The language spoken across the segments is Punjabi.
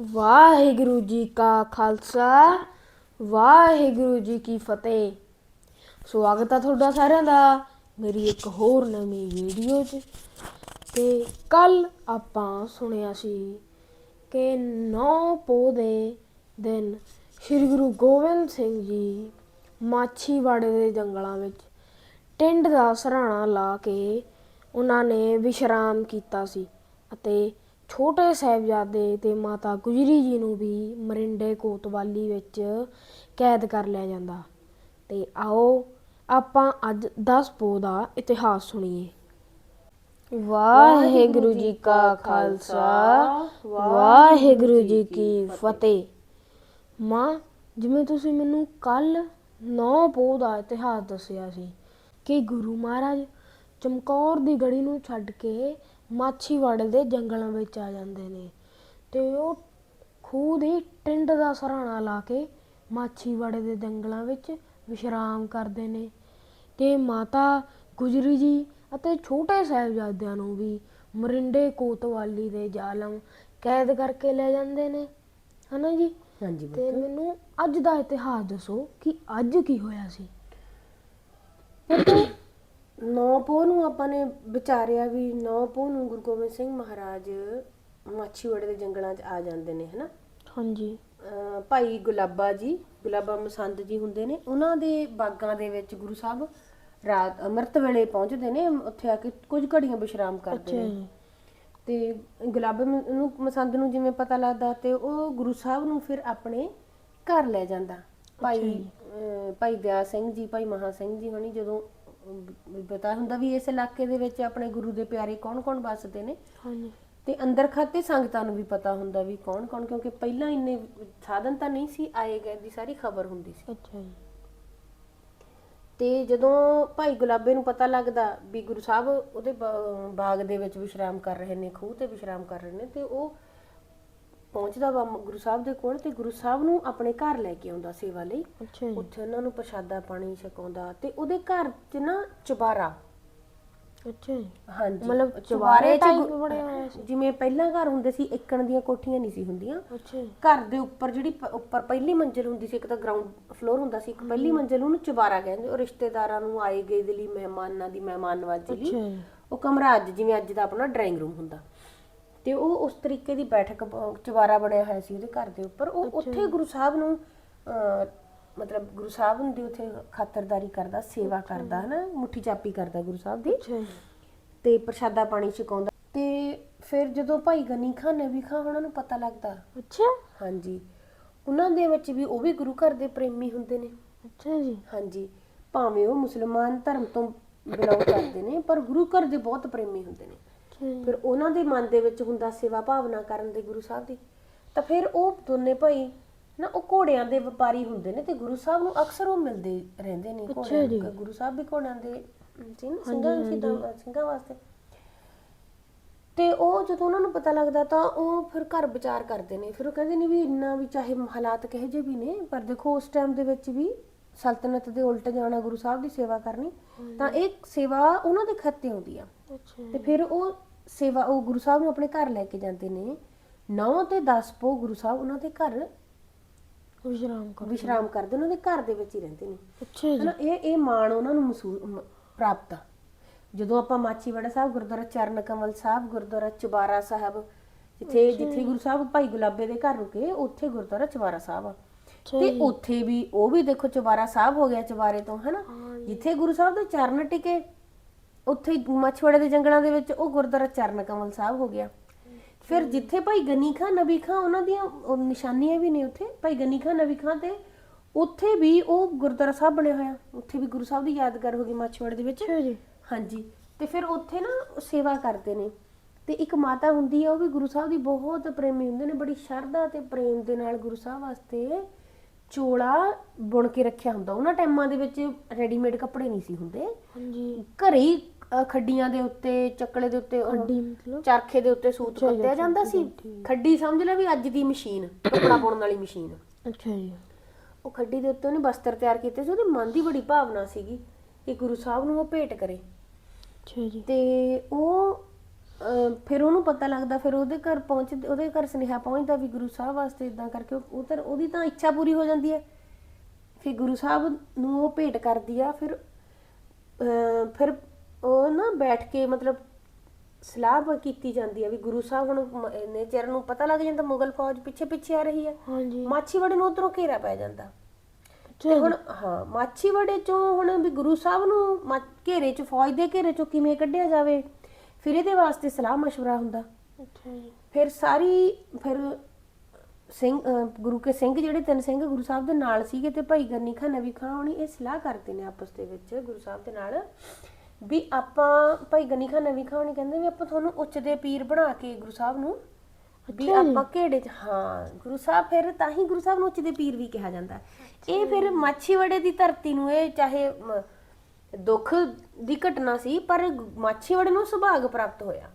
ਵਾਹਿਗੁਰੂ ਜੀ ਕਾ ਖਾਲਸਾ, ਵਾਹਿਗੁਰੂ ਜੀ ਕੀ ਫਤਿਹ। ਸਵਾਗਤ ਆ ਤੁਹਾਡਾ ਸਾਰਿਆਂ ਦਾ ਮੇਰੀ ਇੱਕ ਹੋਰ ਨਵੀਂ ਵੀਡੀਓ 'ਚ। ਤੇ ਕੱਲ ਆਪਾਂ ਸੁਣਿਆ ਸੀ ਕਿ ਨੌ ਪੋਹ ਦੇ ਦਿਨ ਸ੍ਰੀ ਗੁਰੂ ਗੋਬਿੰਦ ਸਿੰਘ ਜੀ ਮਾਛੀਵਾੜੇ ਦੇ ਜੰਗਲਾਂ ਵਿੱਚ ਟਿੰਡ ਦਾ ਸਰਾਣਾ ਲਾ ਕੇ ਉਹਨਾਂ ਨੇ ਵਿਸ਼ਰਾਮ ਕੀਤਾ ਸੀ ਅਤੇ ਛੋਟੇ ਸਾਹਿਬਜ਼ਾਦੇ ਤੇ ਮਾਤਾ ਗੁਜਰੀ ਜੀ ਨੂੰ ਵੀ ਮਰਿੰਡੇ ਕੋਤਵਾਲੀ ਵਿੱਚ ਕੈਦ ਕਰ ਲਿਆ ਜਾਂਦਾ। ਤੇ ਆਓ ਆਪਾਂ ਅੱਜ 10 ਪੋਹ ਦਾ ਇਤਿਹਾਸ ਸੁਣੀਏ। ਵਾਹਿਗੁਰੂ ਜੀ ਕਾ ਖਾਲਸਾ, ਵਾਹਿਗੁਰੂ ਜੀ ਕੀ ਫਤਿਹ। ਮਾਂ, ਜਿਵੇਂ ਤੁਸੀਂ ਮੈਨੂੰ ਕੱਲ ਨੌ ਪੋਹ ਦਾ ਇਤਿਹਾਸ ਦੱਸਿਆ ਸੀ ਕਿ ਗੁਰੂ ਮਹਾਰਾਜ ਚਮਕੌਰ ਦੀ ਗੜੀ ਨੂੰ ਛੱਡ ਕੇ ਮਾਛੀਵਾੜੇ ਦੇ ਜੰਗਲਾਂ ਵਿੱਚ ਆ ਜਾਂਦੇ ਨੇ। ਤੇ ਉਹ ਖੂਹ ਦੀ ਟਿੰਡ ਦਾ ਸਰਾਣਾ ਲਾ ਕੇ ਮਾਛੀਵਾੜੇ ਦੇ ਜੰਗਲਾਂ ਵਿੱਚ ਵਿਸ਼ਰਾਮ ਕਰਦੇ ਨੇ। ਤੇ ਮਾਤਾ ਗੁਜਰੀ ਜੀ ਅਤੇ ਛੋਟੇ ਸਾਹਿਬਜ਼ਾਦਿਆਂ ਨੂੰ ਵੀ ਮਰਿੰਡੇ ਕੋਤਵਾਲੀ ਦੇ ਜ਼ਾਲਮ ਕੈਦ ਕਰਕੇ ਲੈ ਜਾਂਦੇ ਨੇ। ਹਨਾ ਜੀ? ਹਾਂਜੀ ਤੇ ਮੈਨੂੰ ਅੱਜ ਦਾ ਇਤਿਹਾਸ ਦੱਸੋ ਕਿ ਅੱਜ ਕੀ ਹੋਇਆ ਸੀ? ਨੌ ਪੋਹ ਨੂੰ ਆਪਾਂ ਨੇ ਵਿਚਾਰਿਆ ਵੀ ਨੌ ਪੋਹ ਨੂੰ ਗੁਰੂ ਗੋਬਿੰਦ ਸਿੰਘ ਮਹਾਰਾਜ ਮਾਛੀਵਾੜੇ ਦੇ ਜੰਗਲਾਂ 'ਚ ਆ ਜਾਂਦੇ ਨੇ ਹਨਾ? ਹਾਂਜੀ। ਅਹ ਭਾਈ ਗੁਲਾਬਾ ਜੀ ਗੁਲਾਬਾ ਮਸੰਦ ਜੀ ਹੁੰਦੇ ਨੇ ਉਹਨਾਂ ਦੇ ਬਾਗਾਂ ਦੇ ਵਿੱਚ ਗੁਰੂ ਸਾਹਿਬ ਰਾਤ ਅੰਮ੍ਰਿਤ ਵੇਲੇ ਪਹੁੰਚਦੇ ਨੇ ਉੱਥੇ ਆ ਕੇ ਕੁਝ ਘੜੀਆਂ ਵਿਸ਼ਰਾਮ ਕਰਦੇ ਨੇ। ਜੀ। ਤੇ ਗੁਲਾਬਾ ਮ- ਨੂੰ ਮਸੰਦ ਨੂੰ ਜਿਵੇਂ ਪਤਾ ਲੱਗਦਾ ਤੇ ਉਹ ਗੁਰੂ ਸਾਹਿਬ ਨੂੰ ਫਿਰ ਆਪਣੇ ਘਰ ਲੈ ਜਾਂਦਾ। ਭਾਈ ਅਹ ਭਾਈ ਦਿਆ ਸਿੰਘ ਜੀ ਭਾਈ ਮਹਾ ਸਿੰਘ ਜੀ ਹੋਣੀ ਜਦੋਂ ਵੀ ਪਤਾ ਹੁੰਦਾ ਵੀ ਇਸ ਇਲਾਕੇ ਦੇ ਵਿੱਚ ਆਪਣੇ ਗੁਰੂ ਦੇ ਪਿਆਰੇ ਕੌਣ-ਕੌਣ ਵੱਸਦੇ ਨੇ? ਹਾਂਜੀ। ਤੇ ਅੰਦਰ ਖਾਤੇ ਸੰਗਤਾਂ ਨੂੰ ਵੀ ਪਤਾ ਹੁੰਦਾ ਵੀ ਕੌਣ-ਕੌਣ ਕਿਉਂਕਿ ਪਹਿਲਾਂ ਇੰਨੇ ਸਾਧਨ ਤਾਂ ਨਹੀਂ ਸੀ ਆਏ ਗਏ ਦੀ ਸਾਰੀ ਖਬਰ ਹੁੰਦੀ ਸੀ। ਅੱਛਾ ਜੀ। ਤੇ ਜਦੋਂ ਭਾਈ ਗੁਲਾਬੇ ਨੂੰ ਪਤਾ ਲੱਗਦਾ ਵੀ ਗੁਰੂ ਸਾਹਿਬ ਉਹਦੇ ਬਾਗ ਦੇ ਵਿੱਚ ਵਿਸ਼ਰਾਮ ਕਰ ਰਹੇ ਨੇ ਖੂਹ ਤੇ ਵਿਸ਼ਰਾਮ ਕਰ ਰਹੇ ਨੇ ਤੇ ਉਹ ਪਹੁੰਚਦਾ ਵਾ ਗੁਰੂ ਸਾਹਿਬ ਦੇ ਕੋਲ ਤੇ ਗੁਰੂ ਸਾਹਿਬ ਨੂੰ ਆਪਣੇ ਘਰ ਲੈ ਕੇ ਆਉਂਦਾ ਸੇਵਾ ਲਈ। ਅੱਛਾ ਜੀ। ਉੱਥੇ ਉਹਨਾਂ ਨੂੰ ਪ੍ਰਸ਼ਾਦਾ ਪਾਣੀ ਛਕਾਉਂਦਾ ਤੇ ਉਹਦੇ ਘਰ 'ਚ ਨਾ ਚੁਬਾਰਾ। ਅੱਛਾ ਜੀ। ਹਾਂਜੀ। ਮਤਲਬ ਚੁਬਾਰੇ ਗੁ- ਬਣਿਆ ਹੋਇਆ ਸੀ। ਜਿਵੇਂ ਪਹਿਲਾਂ ਘਰ ਹੁੰਦੇ ਸੀ ਇੱਕਣ ਦੀਆਂ ਕੋਠੀਆਂ ਨਹੀਂ ਸੀ ਹੁੰਦੀਆਂ। ਅੱਛਾ ਜੀ। ਘਰ ਦੇ ਉੱਪਰ ਜਿਹੜੀ ਪ- ਉੱਪਰ ਪਹਿਲੀ ਮੰਜ਼ਿਲ ਹੁੰਦੀ ਸੀ ਇੱਕ ਤਾਂ ਗਰਾਊਂਡ ਫਲੋਰ ਹੁੰਦਾ ਸੀ ਇੱਕ ਪਹਿਲੀ ਮੰਜ਼ਿਲ ਉਹਨੂੰ ਚੁਬਾਰਾ ਕਹਿੰਦੇ। ਉਹ ਰਿਸ਼ਤੇਦਾਰਾਂ ਨੂੰ ਆਏ ਗਏ ਦੇ ਲਈ ਮਹਿਮਾਨਾਂ ਦੀ ਮਹਿਮਾਨ ਨਵਾਜ਼ੀ ਅੱਛਾ ਲਈ ਜੀ। ਉਹ ਕਮਰਾ ਅੱਜ ਜਿਵੇਂ ਅੱਜ ਦਾ ਆਪਣਾ ਡਰਾਇੰਗ ਰੂਮ ਹੁੰਦਾ। ਤੇ ਉਹ ਉਸ ਤਰੀਕੇ ਦੀ ਬੈਠਕ ਚੁਬਾਰਾ ਬਣਿਆ ਹੋਇਆ ਸੀ ਉਹਦੇ ਘਰ ਦੇ ਉੱਪਰ। ਉਹ ਉੱਥੇ ਗੁਰੂ ਸਾਹਿਬ ਨੂੰ ਮਤਲਬ ਗੁਰੂ ਸਾਹਿਬ ਦੀ ਉੱਥੇ ਖਾਤਰਦਾਰੀ ਕਰਦਾ ਸੇਵਾ ਕਰਦਾ ਹਨਾ? ਮੁੱਠੀ ਚਾਪੀ ਕਰਦਾ ਗੁਰੂ ਸਾਹਿਬ ਦੀ। ਤੇ ਪ੍ਰਸ਼ਾਦਾ ਪਾਣੀ ਛਕਾਉਂਦਾ। ਤੇ ਫਿਰ ਜਦੋਂ ਭਾਈ ਗਨੀ ਖਾਨ ਨਬੀ ਖਾਨ ਉਹਨਾਂ ਨੂੰ ਪਤਾ ਲੱਗਦਾ। ਅੱਛਾ। ਹਾਂਜੀ। ਉਹਨਾਂ ਦੇ ਵਿੱਚ ਵੀ ਉਹ ਵੀ ਗੁਰੂ ਘਰ ਦੇ ਪ੍ਰੇਮੀ ਹੁੰਦੇ ਨੇ। ਅੱਛਾ ਜੀ। ਹਾਂਜੀ। ਭਾਵੇਂ ਉਹ ਮੁਸਲਮਾਨ ਧਰਮ ਤੋਂ ਬਿਲੋਂਗ ਕਰਦੇ ਨੇ ਪਰ ਗੁਰੂ ਘਰ ਦੇ ਬਹੁਤ ਪ੍ਰੇਮੀ ਹੁੰਦੇ ਨੇ। ਫਿਰ ਉਹਨਾਂ ਦੇ ਮਨ ਦੇ ਵਿੱਚ ਹੁੰਦਾ ਸੇਵਾ ਭਾਵਨਾ ਕਰਨ ਦੇ ਗੁਰੂ ਸਾਹਿਬ ਦੀ। ਤਾਂ ਫਿਰ ਉਹ ਦੋਨੇ ਭਾਈ ਨਾ ਉਹ ਘੋੜਿਆਂ ਦੇ ਵਪਾਰੀ ਹੁੰਦੇ ਨੇ ਤੇ ਗੁਰੂ ਸਾਹਿਬ ਨੂੰ ਅਕਸਰ ਉਹ ਮਿਲਦੇ ਰਹਿੰਦੇ ਨੇ ਘੋੜਿਆਂ ਜੀ। ਗੁਰੂ ਸਾਹਿਬ ਵੀ ਘੋੜਿਆਂ ਦੇ ਨਾ ਸਿੰਘਾਂ ਸ਼ਹੀਦਾਂ- ਸਿੰਘਾਂ ਵਾਸਤੇ। ਤੇ ਉਹ ਜਦੋਂ ਉਹਨਾਂ ਨੂੰ ਪਤਾ ਲੱਗਦਾ ਤਾਂ ਉਹ ਫਿਰ ਘਰ ਵਿਚਾਰ ਕਰਦੇ ਨੇ। ਫਿਰ ਉਹ ਕਹਿੰਦੇ ਨੇ ਵੀ ਇੰਨਾ ਵੀ ਚਾਹੇ ਹਾਲਾਤ ਕਹੇ ਜੇ ਵੀ ਨੇ ਪਰ ਦੇਖੋ ਉਸ ਟਾਈਮ ਦੇ ਵਿੱਚ ਵੀ ਸਲਤਨਤ ਦੇ ਉਲਟ ਜਾਣਾ ਗੁਰੂ ਸਾਹਿਬ ਦੀ ਸੇਵਾ ਕਰਨੀ ਤਾਂ ਇਹ ਸੇਵਾ ਉਹਨਾਂ ਦੇ ਖਾਤੇ ਆਉਂਦੀ ਆ। ਤੇ ਫਿਰ ਉਹ ਸੇਵਾ ਉਹ ਗੁਰੂ ਸਾਹਿਬ ਨੂੰ ਆਪਣੇ ਘਰ ਲੈ ਕੇ ਜਾਂਦੇ ਨੇ। 9 ਤੇ 10 ਪੋ ਗੁਰੂ ਸਾਹਿਬ ਉਹਨਾਂ ਦੇ ਘਰ ਵਿਸ਼ਰਾਮ ਕਰ ਵਿਸ਼ਰਾਮ ਕਰਦੇ ਉਹਨਾਂ ਦੇ ਘਰ ਦੇ ਵਿੱਚ ਹੀ ਰਹਿੰਦੇ ਨੇ। ਅੱਛਾ ਜੀ। ਹਨਾ ਇਹ ਇਹ ਮਾਣ ਉਹਨਾਂ ਨੂੰ ਮਹਿਸੂਸ ਮ- ਪ੍ਰਾਪਤ ਆ। ਜਦੋਂ ਆਪਾਂ ਮਾਚੀਵਾੜਾ ਸਾਹਿਬ ਗੁਰਦੁਆਰਾ ਚਰਨ ਕਮਲ ਸਾਹਿਬ ਗੁਰਦੁਆਰਾ ਚੁਬਾਰਾ ਸਾਹਿਬ ਜਿੱਥੇ ਜਿੱਥੇ ਗੁਰੂ ਸਾਹਿਬ ਭਾਈ ਗੁਲਾਬੇ ਦੇ ਘਰ ਰੁਕੇ ਉੱਥੇ ਗੁਰਦੁਆਰਾ ਚੁਬਾਰਾ ਸਾਹਿਬ ਆ। ਅੱਛਾ ਤੇ ਜੀ। ਉੱਥੇ ਵੀ ਉਹ ਵੀ ਦੇਖੋ ਚੁਬਾਰਾ ਸਾਹਿਬ ਹੋ ਗਿਆ ਚੁਬਾਰੇ ਤੋਂ ਹਨਾ? ਜਿੱਥੇ ਗੁਰੂ ਸਾਹਿਬ ਦੇ ਚਰਨ ਟਿਕੇ ਉੱਥੇ ਹੀ ਮਛਵਾੜੇ ਦੇ ਜੰਗਲਾਂ ਦੇ ਵਿੱਚ ਉਹ ਗੁਰਦੁਆਰਾ ਚਰਨ ਕਮਲ ਸਾਹਿਬ ਹੋ ਗਿਆ। ਫਿਰ ਜਿੱਥੇ ਭਾਈ ਗਨੀ ਖਾਨ ਨਬੀ ਖਾਨ ਉਹਨਾਂ ਦੀਆਂ ਉਹ ਨਿਸ਼ਾਨੀਆਂ ਵੀ ਨੇ ਉੱਥੇ। ਭਾਈ ਗਨੀ ਖਾਨ ਨਬੀ ਖਾਨ ਤੇ ਉੱਥੇ ਵੀ ਉਹ ਗੁਰਦੁਆਰਾ ਸਾਹਿਬ ਬਣਿਆ ਹੋਇਆ। ਉੱਥੇ ਵੀ ਗੁਰੂ ਸਾਹਿਬ ਦੀ ਯਾਦਗਾਰ ਹੋ ਗਈ ਮਛਵਾੜੇ ਦੇ ਵਿੱਚ। ਜੀ। ਹਾਂਜੀ। ਤੇ ਫਿਰ ਉੱਥੇ ਨਾ ਸੇਵਾ ਕਰਦੇ ਨੇ। ਤੇ ਇੱਕ ਮਾਤਾ ਹੁੰਦੀ ਆ ਉਹ ਵੀ ਗੁਰੂ ਸਾਹਿਬ ਦੀ ਬਹੁਤ ਪ੍ਰੇਮੀ ਹੁੰਦੇ ਨੇ। ਬੜੀ ਸ਼ਰਧਾ ਤੇ ਪ੍ਰੇਮ ਦੇ ਨਾਲ ਗੁਰੂ ਸਾਹਿਬ ਵਾਸਤੇ ਚੋਲਾ ਬੁਣ ਕੇ ਰੱਖਿਆ ਹੁੰਦਾ। ਉਹਨਾਂ ਟਾਈਮਾਂ ਦੇ ਵਿੱਚ ਰੈਡੀਮੇਡ ਕੱਪੜੇ ਨਹੀਂ ਸੀ ਹੁੰਦੇ। ਹਾਂਜੀ। ਘਰੇ ਹੀ ਅ, ਖੱਡੀਆਂ ਦੇ ਉੱਤੇ ਚੱਕਲੇ ਦੇ ਉੱਤੇ ਉਹ ਅੱਡੀ ਮਤਲਬ? ਚਰਖੇ ਦੇ ਉੱਤੇ ਸੂਤ ਅੱਛਾ ਜੀ, ਕੱਤਿਆ ਜਾਂਦਾ ਸੀ। ਖੱਡੀ ਸਮਝ ਲੈ ਵੀ ਅੱਜ ਦੀ ਮਸ਼ੀਨ ਕੱਪੜਾ ਬੁਣਨ ਵਾਲੀ ਮਸ਼ੀਨ। ਅੱਛਾ ਜੀ। ਉਹ ਖੱਡੀ ਦੇ ਉੱਤੇ ਉਹਨੇ ਬਸਤਰ ਤਿਆਰ ਕੀਤੇ ਸੀ ਉਹਦੇ ਮਨ ਦੀ ਬੜੀ ਭਾਵਨਾ ਸੀਗੀ ਕਿ ਗੁਰੂ ਸਾਹਿਬ ਨੂੰ ਉਹ ਭੇਟ ਕਰੇ। ਅੱਛਾ ਜੀ। ਤੇ ਉਹ ਅਹ ਫਿਰ ਉਹਨੂੰ ਪਤਾ ਲੱਗਦਾ ਫਿਰ ਉਹਦੇ ਘਰ ਪਹੁੰਚ ਉਹਦੇ ਘਰ ਸੁਨੇਹਾ ਪਹੁੰਚਦਾ ਵੀ ਗੁਰੂ ਸਾਹਿਬ ਵਾਸਤੇ ਇਦਾਂ ਕਰਕੇ ਉਹ ਉਹ ਤਾਂ ਉਹਦੀ ਤਾਂ ਇੱਛਾ ਪੂਰੀ ਹੋ ਜਾਂਦੀ ਹੈ। ਫਿਰ ਗੁਰੂ ਸਾਹਿਬ ਨੂੰ ਉਹ ਭੇਟ ਕਰਦੀ ਆ ਫਿਰ ਅਹ ਫਿਰ ਉਹ ਨਾ ਬੈਠ ਕੇ ਮਤਲਬ ਸਲਾਹ ਬ- ਕੀਤੀ ਜਾਂਦੀ ਆ ਵੀ ਗੁਰੂ ਸਾਹਿਬ ਹੁਣ ਮ- ਇੰਨੇ ਚਿਰ ਨੂੰ ਪਤਾ ਲੱਗ ਜਾਂਦਾ ਮੁਗਲ ਫੌਜ ਪਿੱਛੇ ਪਿੱਛੇ ਆ ਰਹੀ ਹੈ ਹਾਂਜੀ ਮਾਛੀਵਾੜੇ ਨੂੰ ਉਧਰੋਂ ਘੇਰਾ ਪੈ ਜਾਂਦਾ ਅੱਛਾ ਤੇ ਜੀ। ਹੁਣ ਹਾਂ ਮਾਛੀਵਾੜੇ ਚੋਂ ਹੁਣ ਵੀ ਗੁਰੂ ਸਾਹਿਬ ਨੂੰ ਮਾ- ਘੇਰੇ ਚ ਫੌਜ ਦੇ ਘੇਰੇ ਚੋਂ ਕਿਵੇਂ ਕੱਢਿਆ ਜਾਵੇ ਫਿਰ ਇਹਦੇ ਵਾਸਤੇ ਸਲਾਹ مشورہ ਹੁੰਦਾ ਅੱਛਾ ਜੀ ਫਿਰ ਸਾਰੀ ਫਿਰ ਸਿੰਘ ਅਹ ਗੁਰੂ ਕੇ ਸਿੰਘ ਜਿਹੜੇ ਤਿੰਨ ਸਿੰਘ ਗੁਰੂ ਸਾਹਿਬ ਦੇ ਨਾਲ ਸੀਗੇ ਤੇ ਭਾਈ ਗਰਨੀ ਖਾਨ ਨਵੀ ਖਾਨ ਹੋਣੀ ਇਹ ਸਲਾਹ ਕਰਦੇ ਨੇ ਆਪਸ ਦੇ ਵਿੱਚ ਗੁਰੂ ਸਾਹਿਬ ਦੇ ਨਾਲ ਵੀ ਆਪਾਂ ਭਾਈ ਗਰਨੀ ਖਾਨ ਨਵੀ ਖਾਨ ਕਹਿੰਦੇ ਵੀ ਆਪਾਂ ਤੁਹਾਨੂੰ ਉੱਚ ਦੇ ਪੀਰ ਬਣਾ ਕੇ ਗੁਰੂ ਸਾਹਿਬ ਨੂੰ ਵੀ। ਆਪਾਂ ਘੇੜੇ ਚ ਹਾਂ ਗੁਰੂ ਸਾਹਿਬ ਫਿਰ ਤਾਂ ਹੀ ਗੁਰੂ ਸਾਹਿਬ ਨੂੰ ਉੱਚ ਦੇ ਪੀਰ ਵੀ ਕਿਹਾ ਜਾਂਦਾ। ਇਹ ਫਿਰ ਮਾਛੀਵਾੜੇ ਦੀ ਧਰਤੀ ਨੂੰ ਇਹ ਚਾਹੇ ਮ, ਦੁੱਖ ਦੀ ਘਟਨਾ ਸੀ ਪਰ ਮਾਛੀਵਾੜੇ ਨੂੰ ਸੁਭਾਗ ਪ੍ਰਾਪਤ ਹੋਇਆ।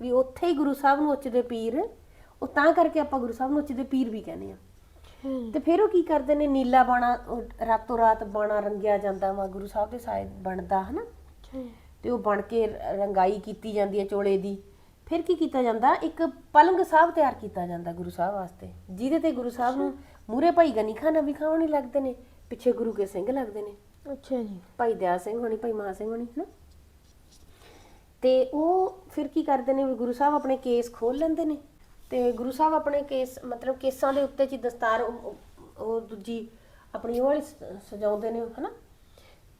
ਵੀ ਉੱਥੇ ਹੀ ਗੁਰੂ ਸਾਹਿਬ ਨੂੰ ਉੱਚ ਦੇ ਪੀਰ ਉਹ ਤਾਂ ਕਰਕੇ ਆਪਾਂ ਗੁਰੂ ਸਾਹਿਬ ਨੂੰ ਉੱਚ ਦੇ ਪੀਰ ਵੀ ਕਹਿੰਦੇ ਆ ਤੇ ਫਿਰ ਉਹ ਕੀ ਕਰਦੇ ਨੇ ਨੀਲਾ ਬਾਣਾ ਉਹ ਰਾਤੋਂ ਰਾਤ ਬਾਣਾ ਰੰਗਿਆ ਜਾਂਦਾ ਵਾ ਗੁਰੂ ਸਾਹਿਬ ਦੇ ਸਾਇਦ ਬਣਦਾ ਹਨਾ? ਅੱਛਾ ਜੀ। ਤੇ ਉਹ ਬਣ ਕੇ ਰ- ਰੰਗਾਈ ਕੀਤੀ ਜਾਂਦੀ ਹੈ ਚੋਲੇ ਦੀ। ਫਿਰ ਕੀ ਕੀਤਾ ਜਾਂਦਾ? ਇੱਕ ਪਲੰਗ ਸਾਹਿਬ ਤਿਆਰ ਕੀਤਾ ਜਾਂਦਾ ਗੁਰੂ ਸਾਹਿਬ ਵਾਸਤੇ। ਜਿਹਦੇ ਤੇ ਗੁਰੂ ਸਾਹਿਬ ਨੂੰ ਮੂਰੇ ਭਾਈ ਗਨੀ ਖਾਨ ਨਵੀ ਖਾਨ ਹੋਣੀ ਲੱਗਦੇ ਨੇ ਪਿੱਛੇ ਗੁਰੂ ਕੇ ਸਿੰਘ ਲੱਗਦੇ ਨੇ। ਅੱਛਾ ਜੀ। ਭਾਈ ਦਿਆ ਸਿੰਘ ਹੋਣੀ ਭਾਈ ਮਹਾ ਸਿੰਘ ਹੋਣੀ ਹਨਾ? ਤੇ ਉਹ ਫਿਰ ਕੀ ਕਰਦੇ ਨੇ? ਵੀ ਗੁਰੂ ਸਾਹਿਬ ਆਪਣੇ ਕੇਸ ਖੋਲ ਲੈਂਦੇ ਨੇ। ਤੇ ਗੁਰੂ ਸਾਹਿਬ ਆਪਣੇ ਕੇਸ ਮਤਲਬ ਕੇਸਾਂ ਦੇ ਉੱਤੇ ਜੀ ਦਸਤਾਰ ਉਹ- ਉਹ- ਉਹ ਦੂਜੀ ਆਪਣੀ ਉਹ ਵਾਲੀ ਸ- ਸਜਾਉਂਦੇ ਨੇ ਹਨਾ?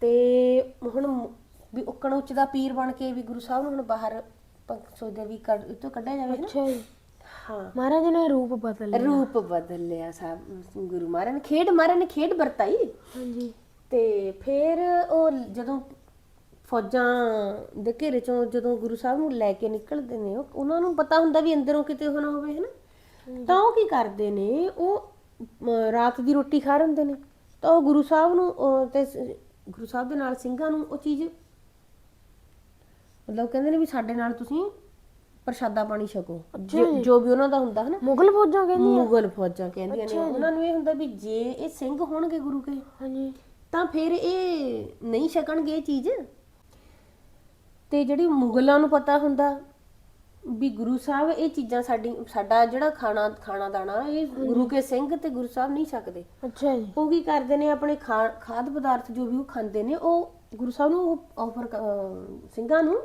ਤੇ ਹੁਣ ਮ- ਵੀ ਉੱਕਣ ਉੱਚ ਦਾ ਪੀਰ ਬਣ ਕੇ ਵੀ ਗੁਰੂ ਸਾਹਿਬ ਨੂੰ ਹੁਣ ਬਾਹਰ ਪ- ਸੋਚਦੇ ਵੀ ਕੱਢ ਇਹ ਤੋਂ ਕੱਢਿਆ ਜਾਵੇ ਹਨਾ ਅੱਛਾ ਜੀ। ਹਾਂ। ਮਹਾਰਾਜ ਨੇ ਰੂਪ ਬਦਲ ਲਿਆ। ਰੂਪ ਬਦਲ ਲਿਆ ਸਾਹਿਬ ਗੁਰੂ ਮਹਾਰਾਜ ਨੇ ਖੇਡ ਮਹਾਰਾਜ ਨੇ ਖੇਡ ਵਰਤਾਈ। ਹਾਂਜੀ। ਤੇ ਫਿਰ ਉਹ ਜਦੋਂ ਫੌਜਾਂ ਦੇ ਘੇਰੇ ਚੋਂ ਜਦੋਂ ਗੁਰੂ ਸਾਹਿਬ ਨੂੰ ਲੈ ਕੇ ਨਿਕਲਦੇ ਨੇ ਉਹ- ਉਹਨਾਂ ਨੂੰ ਪਤਾ ਹੁੰਦਾ ਵੀ ਅੰਦਰੋਂ ਕਿਤੇ ਹੋਣਾ ਹੋਵੇ ਹਨਾ? ਤਾਂ ਉਹ ਕੀ ਕਰਦੇ ਨੇ ਉਹ ਰਾਤ ਦੀ ਰੋਟੀ ਖਾ ਰਹੇ ਹੁੰਦੇ ਨੇ। ਤਾਂ ਉਹ ਗੁਰੂ ਸਾਹਿਬ ਨੂੰ ਤੇ ਗੁਰੂ ਸਾਹਿਬ ਦੇ ਨਾਲ ਸਿੰਘਾਂ ਨੂੰ ਉਹ ਚੀਜ਼ ਮਤਲਬ ਕਹਿੰਦੇ ਨੇ ਵੀ ਸਾਡੇ ਨਾਲ ਤੁਸੀਂ ਪ੍ਰਸ਼ਾਦਾ ਪਾਣੀ ਛਕੋ। ਜੋ- ਵੀ ਉਹਨਾਂ ਦਾ ਹੁੰਦਾ ਹਨਾ। ਮੁਗਲ ਫੌਜਾਂ ਕਹਿੰਦੀਆਂ? ਮੁਗਲ ਫੌਜਾਂ ਕਹਿੰਦੀਆਂ ਨੇ। ਉਹਨਾਂ ਨੂੰ ਇਹ ਹੁੰਦਾ ਵੀ ਜੇ ਇਹ ਸਿੰਘ ਹੋਣਗੇ ਗੁਰੂ ਕੇ ਹਾਂਜੀ। ਤਾਂ ਫਿਰ ਇਹ ਨਹੀਂ ਛਕਣਗੇ ਇਹ ਚੀਜ਼। ਤੇ ਜਿਹੜੀ ਮੁਗਲਾਂ ਨੂੰ ਪਤਾ ਹੁੰਦਾ ਵੀ ਗੁਰੂ ਸਾਹਿਬ ਇਹ ਚੀਜ਼ਾਂ ਸਾਡੀ ਸਾਡਾ ਜਿਹੜਾ ਖਾਣਾ ਖਾਣਾ ਦਾਣਾ ਇਹ ਗੁਰੂ ਕੇ ਸਿੰਘ ਤੇ ਗੁਰੂ ਸਾਹਿਬ ਨਹੀਂ ਛਕਦੇ। ਅੱਛਾ ਜੀ। ਉਹ ਕੀ ਕਰਦੇ ਨੇ ਆਪਣੇ ਖਾ- ਖਾਦ ਪਦਾਰਥ ਜੋ ਵੀ ਉਹ ਖਾਂਦੇ ਨੇ ਉਹ ਗੁਰੂ ਸਾਹਿਬ ਨੂੰ ਆਫਰ ਸਿੰਘਾਂ ਨੂੰ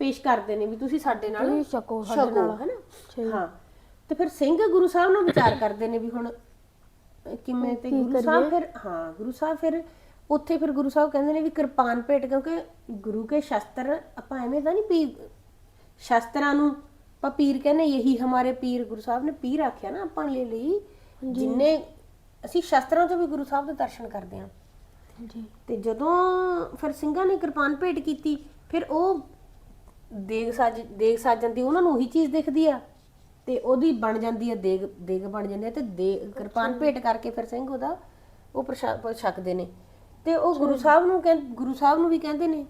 ਪੇਸ਼ ਕਰਦੇ ਨੇ ਵੀ ਤੁਸੀਂ ਸਾਡੇ ਨਾਲ ਤੁਸੀਂ ਛਕੋ ਸਾਡੇ ਛਕੋ, ਨਾਲ। ਹਨਾ ਅੱਛਾ ਜੀ। ਹਾਂ ਤੇ ਫਿਰ ਸਿੰਘ ਗੁਰੂ ਸਾਹਿਬ ਨਾਲ ਵਿਚਾਰ ਕਰਦੇ ਨੇ ਵੀ ਹੁਣ ਕਿਵੇਂ ਤੇ ਕੀ ਗੁਰੂ ਸਾਹਿਬ ਕਰੀਏ? ਫਿਰ ਹਾਂ ਗੁਰੂ ਸਾਹਿਬ ਫਿਰ ਉੱਥੇ ਫਿਰ ਗੁਰੂ ਸਾਹਿਬ ਕਹਿੰਦੇ ਨੇ ਵੀ ਕਿਰਪਾਨ ਭੇਟ ਕਿਉਂਕਿ ਗੁਰੂ ਕੇ ਸ਼ਸਤਰ ਆਪਾਂ ਐਵੇਂ ਤਾਂ ਨਹੀਂ ਪੀ ਸ਼ਸਤਰਾਂ ਨੂੰ ਆਪਾਂ ਪੀਰ ਕਹਿੰਦੇ ਯਹੀ ਹਮਾਰੇ ਪੀਰ ਗੁਰੂ ਸਾਹਿਬ ਨੇ ਪੀਰ ਆਖਿਆ ਨਾ ਆਪਾਂ ਲੈ ਲਈ ਜਿੰਨੇ ਅਸੀਂ ਸ਼ਸਤਰਾਂ ਤੋਂ ਵੀ ਗੁਰੂ ਸਾਹਿਬ ਦੇ ਦਰਸ਼ਨ ਕਰਦੇ ਹਾਂ ਹਾਂਜੀ ਤੇ ਜਦੋਂ ਫਿਰ ਸਿੰਘਾਂ ਨੇ ਕਿਰਪਾਨ ਭੇਟ ਕੀਤੀ ਫਿਰ ਉਹ ਦੇਗ ਸਾਜ ਦੇਗ ਸਾਜਣ ਦੀ ਉਹਨਾਂ ਨੂੰ ਉਹੀ ਚੀਜ਼ ਦਿਖਦੀ ਆ। ਤੇ ਉਹਦੀ ਬਣ ਜਾਂਦੀ ਹੈ ਦੇਗ ਦੇਗ ਬਣ ਜਾਂਦੀ ਤੇ ਦੇ ਕਿਰਪਾਨ ਭੇਟ ਕਰਕੇ ਫਿਰ ਸਿੰਘ ਉਹਦਾ ਉਹ ਪ੍ਰਸ਼ਾਦ ਛਕਦੇ ਨੇ। ਤੇ ਉਹ ਗੁਰੂ ਸਾਹਿਬ ਨੂੰ ਕਹਿੰ ਗੁਰੂ ਸਾਹਿਬ ਨੂੰ ਵੀ ਕਹਿੰਦੇ ਨੇ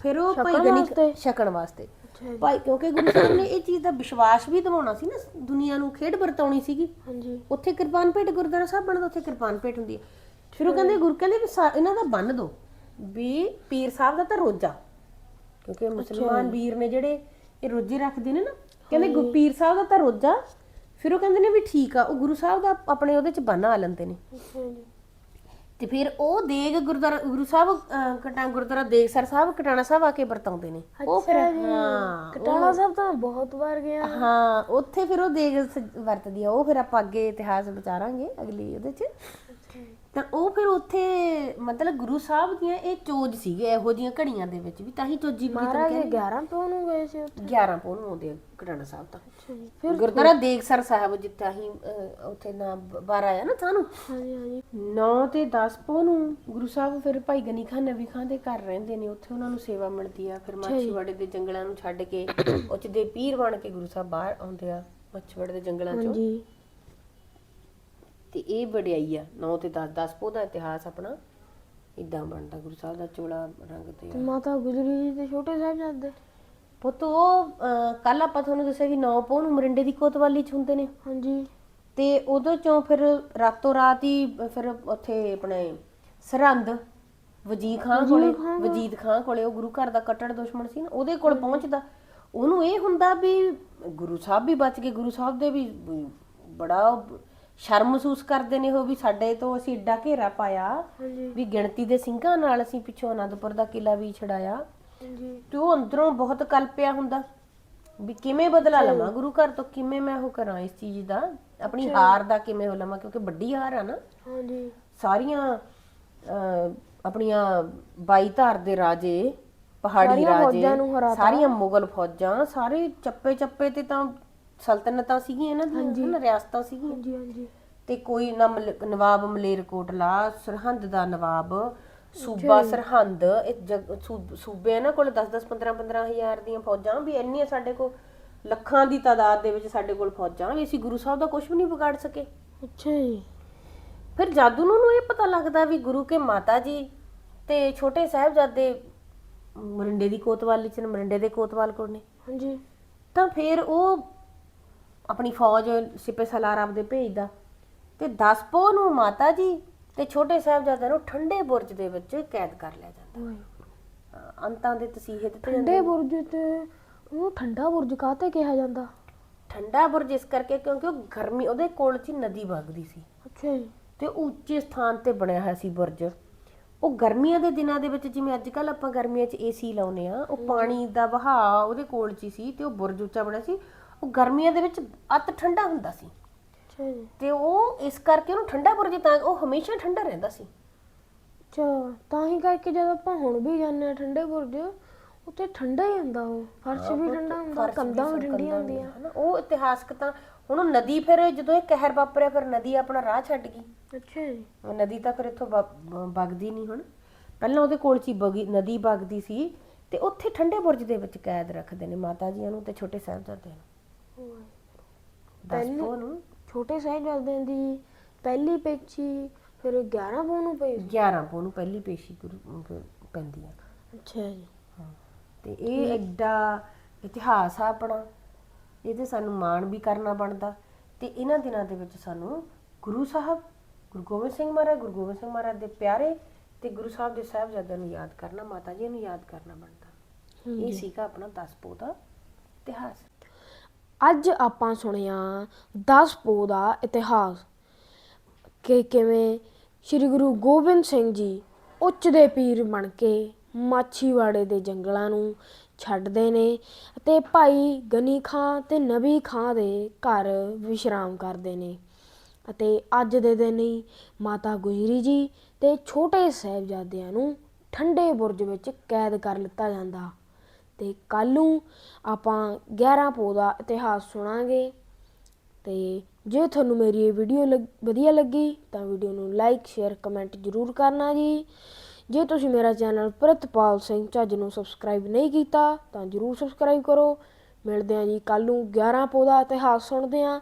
ਫਿਰ ਉਹ ਭਾਈ ਛਕਣ ਗਣੀ ਵਾਸਤੇ? ਛਕਣ ਵਾਸਤੇ। ਅੱਛਾ ਭਾਈ ਕਿਉਂਕਿ ਗੁਰੂ ਸਾਹਿਬ ਨੇ ਇਹ ਚੀਜ਼ ਦਾ ਵਿਸ਼ਵਾਸ ਵੀ ਦਿਵਾਉਣਾ ਸੀ ਨਾ ਦੁਨੀਆ ਨੂੰ ਖੇਡ ਵਰਤਾਉਣੀ ਸੀਗੀ। ਹਾਂਜੀ। ਉੱਥੇ ਕਿਰਪਾਨ ਭੇਟ ਗੁਰਦੁਆਰਾ ਸਾਹਿਬ ਬਣਦਾ ਉੱਥੇ ਕਿਰਪਾਨ ਭੇਟ ਹੁੰਦੀ ਹੈ ਫਿਰ ਉਹ ਕਹਿੰਦੇ ਗੁਰੂ ਕਹਿੰਦੇ ਵੀ ਸਾ- ਇਹਨਾਂ ਦਾ ਬੰਨ ਦੋ। ਵੀ ਪੀਰ ਸਾਹਿਬ ਦਾ ਤਾਂ ਰੋਜਾ। ਕਿਉਂਕਿ ਮੁਸਲਮਾਨ ਵੀਰ ਨੇ ਜਿਹੜੇ ਇਹ ਰੋਜੇ ਰੱਖਦੇ ਨੇ ਨਾ ਕਹਿੰਦੇ ਗੁ- ਪੀਰ ਸਾਹਿਬ ਦਾ ਤਾਂ ਰੋਜਾ ਫਿਰ ਉਹ ਕਹਿੰਦੇ ਨੇ ਵੀ ਠੀਕ ਆ ਉਹ ਗੁਰੂ ਸਾਹਿਬ ਦਾ ਆਪਣੇ ਉਹਦੇ ਚ ਆ ਲੈਂਦੇ ਨੇ। ਤੇ ਫਿਰ ਉਹ ਦੇਗ ਗੁਰਦੁਆਰਾ ਗੁਰੂ ਸਾਹਿਬ ਕਟਾ ਗੁਰਦੁਆਰਾ ਦੇਗਸਰ ਸਾਹਿਬ ਕਟਾਣਾ ਸਾਹਿਬ ਆ ਕੇ ਵਰਤਾਉਂਦੇ ਨੇ। ਉਹ ਫਿਰ ਹਾਂ ਕਟਾਲਾ ਸਾਹਿਬ ਤਾਂ ਬਹੁਤ ਵਾਰ ਗਿਆ। ਹਾਂ ਉੱਥੇ ਫਿਰ ਉਹ ਦੇਗ ਵਰਤਦੀ ਆ ਉਹ ਫਿਰ ਆਪਾਂ ਅੱਗੇ ਇਤਿਹਾਸ ਵਿਚਾਰਾਂਗੇ ਅਗਲੀ ਉਹਦੇ ਚ। ਤਾਂ ਉਹ ਫਿਰ ਉੱਥੇ ਮਤਲਬ ਗੁਰੂ ਸਾਹਿਬ ਦੀਆਂ ਇਹ ਚੋਜ ਸੀਗੇ ਇਹੋ ਜੀਆਂ ਘੜੀਆਂ ਦੇ ਵਿੱਚ ਵੀ ਤਾਂ ਹੀ ਚੋਜੀ ਬੜੀ ਤਾਂ ਮਹਾਰਾਜ ਕਹਿੰਦੇ। 11 ਤੋਂ ਨੂੰ ਗਏ ਸੀ ਉੱਥੇ? 11 ਪੌਣ ਨੂੰ ਆਉਂਦੇ ਆ ਕਟਾਣਾ ਸਾਹਿਬ ਤਾਂ। ਅੱਛਾ ਜੀ ਫਿਰ ਗੁਰਦੁਆਰਾ ਦੇਗਸਰ ਸਾਹਿਬ ਜਿੱਥੇ ਅਸੀਂ ਅਹ, ਉੱਥੇ ਨਾ 12 ਆਇਆ ਨਾ ਸਾਨੂੰ ਹਾਂਜੀ ਹਾਂਜੀ। 9 ਤੇ 10 ਪੋ ਨੂੰ ਗੁਰੂ ਸਾਹਿਬ ਫਿਰ ਭਾਈ ਗਨੀ ਖਾਨ ਨਵੀ ਖਾਨ ਦੇ ਘਰ ਰਹਿੰਦੇ ਨੇ ਉੱਥੇ ਉਹਨਾਂ ਨੂੰ ਸੇਵਾ ਮਿਲਦੀ ਆ। ਫਿਰ ਮਾਛੀਵਾੜੇ ਦੇ ਜੰਗਲਾਂ ਨੂੰ ਛੱਡ ਕੇ ਉੱਚ ਦੇ ਪੀਰ ਬਣ ਕੇ ਗੁਰੂ ਸਾਹਿਬ ਬਾਹਰ ਆਉਂਦੇ ਆ ਮਾਛੀਵਾੜੇ ਦੇ ਜੰਗਲਾਂ ਚੋਂ। ਹਾਂਜੀ। ਤੇ ਇਹ ਵਡਿਆਈ ਆ 9 ਤੇ 10 10 ਪੋ ਦਾ ਇਤਿਹਾਸ ਆਪਣਾ ਇਦਾਂ ਬਣਦਾ ਗੁਰੂ ਸਾਹਿਬ ਦਾ ਚੋਲਾ ਰੰਗ ਤੇ ਤੇ ਮਾਤਾ ਗੁਜਰੀ ਜੀ ਤੇ ਛੋਟੇ ਸਾਹਿਬਜ਼ਾਦੇ? ਪੁੱਤ ਉਹ ਕੱਲ ਆਪਾਂ ਤੁਹਾਨੂੰ ਦੱਸਿਆ ਵੀ 9 ਪੋ ਨੂੰ ਮਰਿੰਡੇ ਦੀ ਕੋਤਵਾਲੀ ਚ ਹੁੰਦੇ ਨੇ। ਹਾਂਜੀ। ਤੇ ਉਦੋਂ ਚੋਂ ਫਿਰ ਰਾਤੋਂ ਰਾਤ ਹੀ ਫਿਰ ਉੱਥੇ ਆਪਣੇ ਸਰਹੰਦ ਵਜੀਦ ਖਾਨ ਕੋਲੇ ਵਜੀਦ ਖਾਨ ਕੋਲੇ ਉਹ ਗੁਰੂ ਘਰ ਦਾ ਕੱਟੜ ਦੁਸ਼ਮਣ ਸੀ ਨਾ ਉਹਦੇ ਕੋਲ ਪਹੁੰਚਦਾ। ਉਹਨੂੰ ਇਹ ਹੁੰਦਾ ਵੀ ਗੁਰੂ ਸਾਹਿਬ ਵੀ ਬਚ ਗਏ ਗੁਰੂ ਸਾਹਿਬ ਦੇ ਵੀ ਵੀ ਬੜਾ ਉਹ ਸ਼ਰਮ ਮਹਿਸੂਸ ਕਰਦੇ ਨੇ ਉਹ ਵੀ ਸਾਡੇ ਤੋਂ ਅਸੀਂ ਏਡਾ ਘੇਰਾ ਪਾਇਆ ਹਾਂਜੀ। ਵੀ ਗਿਣਤੀ ਦੇ ਸਿੰਘਾਂ ਨਾਲ ਅਸੀਂ ਪਿੱਛੋਂ ਆਨੰਦਪੁਰ ਦਾ ਕਿਲਾ ਵੀ ਛੜਾਇਆ ਹਾਂਜੀ। ਤੇ ਉਹ ਅੰਦਰੋਂ ਬਹੁਤ ਕਲਪਿਆ ਹੁੰਦਾ ਵੀ ਕਿਵੇਂ ਬਦਲਾ ਲਵਾਂ ਗੁਰੂ ਘਰ ਤੋਂ ਕਿਵੇਂ ਮੈਂ ਉਹ ਕਰਾਂ ਇਸ ਚੀਜ਼ ਦਾ? ਆਪਣੀ ਹਾਰ ਦਾ ਕਿਵੇਂ ਹੋ ਲਵਾਂ? ਕਿਉਂਕਿ ਵੱਡੀ ਹਾਰ ਆ ਨਾ। ਹਾਂਜੀ। ਸਾਰੀਆਂ ਅਹ, ਆਪਣੀਆਂ 22 ਧਾਰ ਦੇ ਰਾਜੇ ਪਹਾੜੀ ਸਾਰੀਆਂ ਰਾਜੇ ਫੌਜਾਂ ਨੂੰ ਹਰਾਤਾ। ਸਾਰੀਆਂ ਮੁਗਲ ਫੌਜਾਂ ਸਾਰੇ ਚੱਪੇ ਚੱਪੇ ਤੇ ਤਾਂ ਸਲਤਨਤਾਂ ਸੀਗੀਆਂ ਇਹਨਾਂ ਦੀਆਂ ਹਨਾ, ਰਿਆਸਤਾਂ ਸੀਗੀਆਂ। ਹਾਂਜੀ ਹਾਂਜੀ। ਤੇ ਕੋਈ ਨਾ ਮਲ- ਨਵਾਬ ਮਲੇਰਕੋਟਲਾ ਸਰਹੰਦ ਦਾ ਨਵਾਬ ਸੂਬਾ ਸਰਹੰਦ ਇਹ ਜਗ- ਸੂ- ਸੂਬੇ ਇਹਨਾਂ ਕੋਲ 10 10 15 15 ਹਜ਼ਾਰ ਦੀਆਂ ਫੌਜਾਂ ਵੀ ਇੰਨੀਆਂ ਸਾਡੇ ਕੋਲ ਲੱਖਾਂ ਦੀ ਤਾਦਾਦ ਦੇ ਵਿੱਚ ਸਾਡੇ ਕੋਲ ਫੌਜਾਂ ਵੀ ਅਸੀਂ ਗੁਰੂ ਸਾਹਿਬ ਦਾ ਕੁਝ ਵੀ ਨਹੀਂ ਵਿਗਾੜ ਸਕੇ। ਅੱਛਾ ਜੀ। ਫਿਰ ਜਾਦੂ ਨੂੰ ਇਹ ਪਤਾ ਲੱਗਦਾ ਵੀ ਗੁਰੂ ਕੇ ਮਾਤਾ ਜੀ ਤੇ ਛੋਟੇ ਸਾਹਿਬਜ਼ਾਦੇ ਮਰਿੰਡੇ ਦੀ ਕੋਤਵਾਲੀ ਚ ਨੇ, ਮਰਿੰਡੇ ਦੇ ਕੋਤਵਾਲ ਕੋਲ ਨੇ। ਹਾਂਜੀ। ਤਾਂ ਫਿਰ ਉਹ ਆਪਣੀ ਫੌਜ ਸਿਪੇ ਸਲਾਰ ਆਪਦੇ ਭੇਜਦਾ। ਤੇ 10 ਪੋ ਨੂੰ ਮਾਤਾ ਜੀ ਤੇ ਛੋਟੇ ਸਾਹਿਬਜ਼ਾਦਿਆਂ ਨੂੰ ਠੰਡੇ ਬੁਰਜ ਦੇ ਵਿੱਚ ਕੈਦ ਕਰ ਲਿਆ ਜਾਂਦਾ। ਹਾਂ, ਅੰਤਾਂ ਦੇ ਤਸੀਹੇ ਦਿੱਤੇ ਜਾਂਦੇ ਠੰਡੇ ਬੁਰਜ ਤੇ ਉਹ ਠੰਡਾ ਬੁਰਜ ਕਾਹਤੇ ਕਿਹਾ ਜਾਂਦਾ? ਠੰਡਾ ਬੁਰਜ ਇਸ ਕਰਕੇ ਕਿਉਂਕਿ ਉਹ ਗਰਮੀ ਉਹਦੇ ਕੋਲ ਚ ਨਦੀ ਵਗਦੀ ਸੀ। ਅੱਛਾ ਜੀ। ਤੇ ਉੱਚੇ ਸਥਾਨ ਤੇ ਬਣਿਆ ਹੋਇਆ ਸੀ ਬੁਰਜ। ਉਹ ਗਰਮੀਆਂ ਦੇ ਦਿਨਾਂ ਦੇ ਵਿੱਚ ਜਿਵੇਂ ਅੱਜ ਕੱਲ ਆਪਾਂ ਗਰਮੀਆਂ 'ਚ ਏਸੀ ਲਾਉਨੇ ਆ ਉਹ ਪਾਣੀ ਦਾ ਵਹਾਅ ਉਹਦੇ ਕੋਲ 'ਚ ਹੀ ਸੀ ਤੇ ਉਹ ਬੁਰਜ ਉੱਚਾ ਬਣਿਆ ਸੀ। ਉਹ ਗਰਮੀਆਂ ਦੇ ਵਿੱਚ ਅਤ ਠੰਡਾ ਹੁੰਦਾ ਸੀ। ਅੱਛਾ ਜੀ। ਤੇ ਉਹ ਇਸ ਕਰਕੇ ਉਹਨੂੰ ਠੰਡਾ ਬੁਰਜ ਤਾਂ ਉਹ ਹਮੇਸ਼ਾ ਠੰਡਾ ਰਹਿੰਦਾ ਸੀ। ਅੱਛਾ ਤਾਂ ਹੀ ਕਰਕੇ ਜਦ ਆਪਾਂ ਹੁਣ ਵੀ ਜਾਂਦੇ ਆ ਠੰਡੇ ਬੁਰਜ ਉੱਥੇ ਠੰਡਾ ਹੀ ਹੁੰਦਾ ਉਹ। ਫਰਸ਼ ਵੀ ਠੰਡਾ ਹੁੰਦਾ ਕੰਧਾਂ ਵੀ ਠੰਡੀਆਂ ਹੁੰਦੀਆਂ। ਹਨਾ। ਉਹ ਇਤਿਹਾਸਕ ਤਾਂ ਹੁਣ ਉਹ ਨਦੀ ਫਿਰ ਜਦੋਂ ਇਹ ਕਹਿਰ ਵਾਪਰਿਆ ਫਿਰ ਨਦੀ ਆਪਣਾ ਰਾਹ ਛੱਡ ਗਈ। ਅੱਛਾ ਜੀ। ਉਹ ਨਦੀ ਤਾਂ ਫਿਰ ਇੱਥੋਂ ਵਗ- ਵਗਦੀ ਨਹੀਂ ਹੁਣ। ਪਹਿਲਾਂ ਉਹਦੇ ਕੋਲ ਚ ਨਦੀ ਵਗਦੀ ਸੀ ਤੇ ਉੱਥੇ ਠੰਡੇ ਬੁਰਜ ਦੇ ਵਿੱਚ ਕੈਦ ਰੱਖਦੇ ਨੇ ਮਾਤਾ ਜੀਆਂ ਨੂੰ ਤੇ ਛੋਟੇ ਸਾਹਿਬਜ਼ਾਦਿਆਂ ਨੂੰ। ਦਸਪੋ ਨੂੰ। ਛੋਟੇ ਸਾਹਿਬਜ਼ਾਦਿਆਂ ਦੀ ਪਹਿਲੀ ਪੇਚੀ ਫਿਰ 11 ਪੌਂ ਨੂੰ ਪਈ। 11 ਪੋ ਨੂੰ ਪਹਿਲੀ ਪੇਸ਼ੀ ਗੁਰੂ ਪੈਂਦੀ ਆ। ਅੱਛਾ ਜੀ। ਤੇ ਇਹ ਐਡਾ ਇਤਿਹਾਸ ਆ ਆਪਣਾ। ਇਹਦੇ ਸਾਨੂੰ ਮਾਣ ਵੀ ਕਰਨਾ ਬਣਦਾ। ਤੇ ਇਹਨਾਂ ਦਿਨਾਂ ਦੇ ਵਿੱਚ ਸਾਨੂੰ ਗੁਰੂ ਸਾਹਿਬ ਗੁਰੂ ਗੋਬਿੰਦ ਸਿੰਘ ਮਹਾਰਾਜ ਗੁਰੂ ਗੋਬਿੰਦ ਸਿੰਘ ਮਹਾਰਾਜ ਦੇ ਪਿਆਰੇ ਤੇ ਗੁਰੂ ਸਾਹਿਬ ਦੇ ਸਾਹਿਬਜ਼ਾਦਿਆਂ ਨੂੰ ਯਾਦ ਕਰਨਾ ਮਾਤਾ ਜੀ ਨੂੰ ਯਾਦ ਕਰਨਾ ਬਣਦਾ। ਇਹ ਸੀਗਾ ਆਪਣਾ 10 ਪੋ ਦਾ ਇਤਿਹਾਸ। ਅੱਜ ਆਪਾਂ ਸੁਣਿਆ 10 ਪੋ ਦਾ ਇਤਿਹਾਸ ਕਿ ਕਿਵੇਂ ਸ੍ਰੀ ਗੁਰੂ ਗੋਬਿੰਦ ਸਿੰਘ ਜੀ ਉੱਚ ਦੇ ਪੀਰ ਬਣ ਕੇ ਮਾਛੀਵਾੜੇ ਦੇ ਜੰਗਲਾਂ ਨੂੰ ਛੱਡਦੇ ਨੇ ਅਤੇ ਭਾਈ ਗਨੀ ਖਾਂ ਤੇ ਨਬੀ ਖਾਂ ਦੇ ਘਰ ਵਿਸ਼ਰਾਮ ਕਰਦੇ ਨੇ ਅਤੇ ਅੱਜ ਦੇ ਦਿਨ ਹੀ ਮਾਤਾ ਗੁਜਰੀ ਜੀ ਤੇ ਛੋਟੇ ਸਾਹਿਬਜ਼ਾਦਿਆਂ ਨੂੰ ਠੰਡੇ ਬੁਰਜ ਵਿੱਚ ਕੈਦ ਕਰ ਲਿੱਤਾ ਜਾਂਦਾ। ਤੇ ਕੱਲ ਨੂੰ ਆਪਾਂ 11 ਪੋ ਦਾ ਇਤਿਹਾਸ ਸੁਣਾਂਗੇ। ਅਤੇ ਜੇ ਤੁਹਾਨੂੰ ਮੇਰੀ ਇਹ ਵੀਡੀਓ ਲੱਗ- ਵਧੀਆ ਲੱਗੀ ਤਾਂ ਵੀਡੀਓ ਨੂੰ ਲਾਈਕ, ਸ਼ੇਅਰ, ਕਮੈਂਟ ਜ਼ਰੂਰ ਕਰਨਾ ਜੀ। ਜੇ ਤੁਸੀਂ ਮੇਰਾ ਚੈਨਲ ਪ੍ਰਤਪਾਲ ਸਿੰਘ ਝੱਜ ਨੂੰ ਸਬਸਕ੍ਰਾਈਬ ਨਹੀਂ ਕੀਤਾ ਤਾਂ ਜ਼ਰੂਰ ਸਬਸਕ੍ਰਾਈਬ ਕਰੋ। ਮਿਲਦੇ ਹਾਂ ਜੀ ਕੱਲ ਨੂੰ 11 ਪੋ ਦਾ ਇਤਿਹਾਸ ਸੁਣਦੇ ਹਾਂ।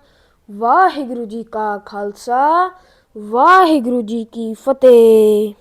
ਵਾਹਿਗੁਰੂ ਜੀ ਕਾ ਖਾਲਸਾ, ਵਾਹਿਗੁਰੂ ਜੀ ਕੀ ਫਤਿਹ।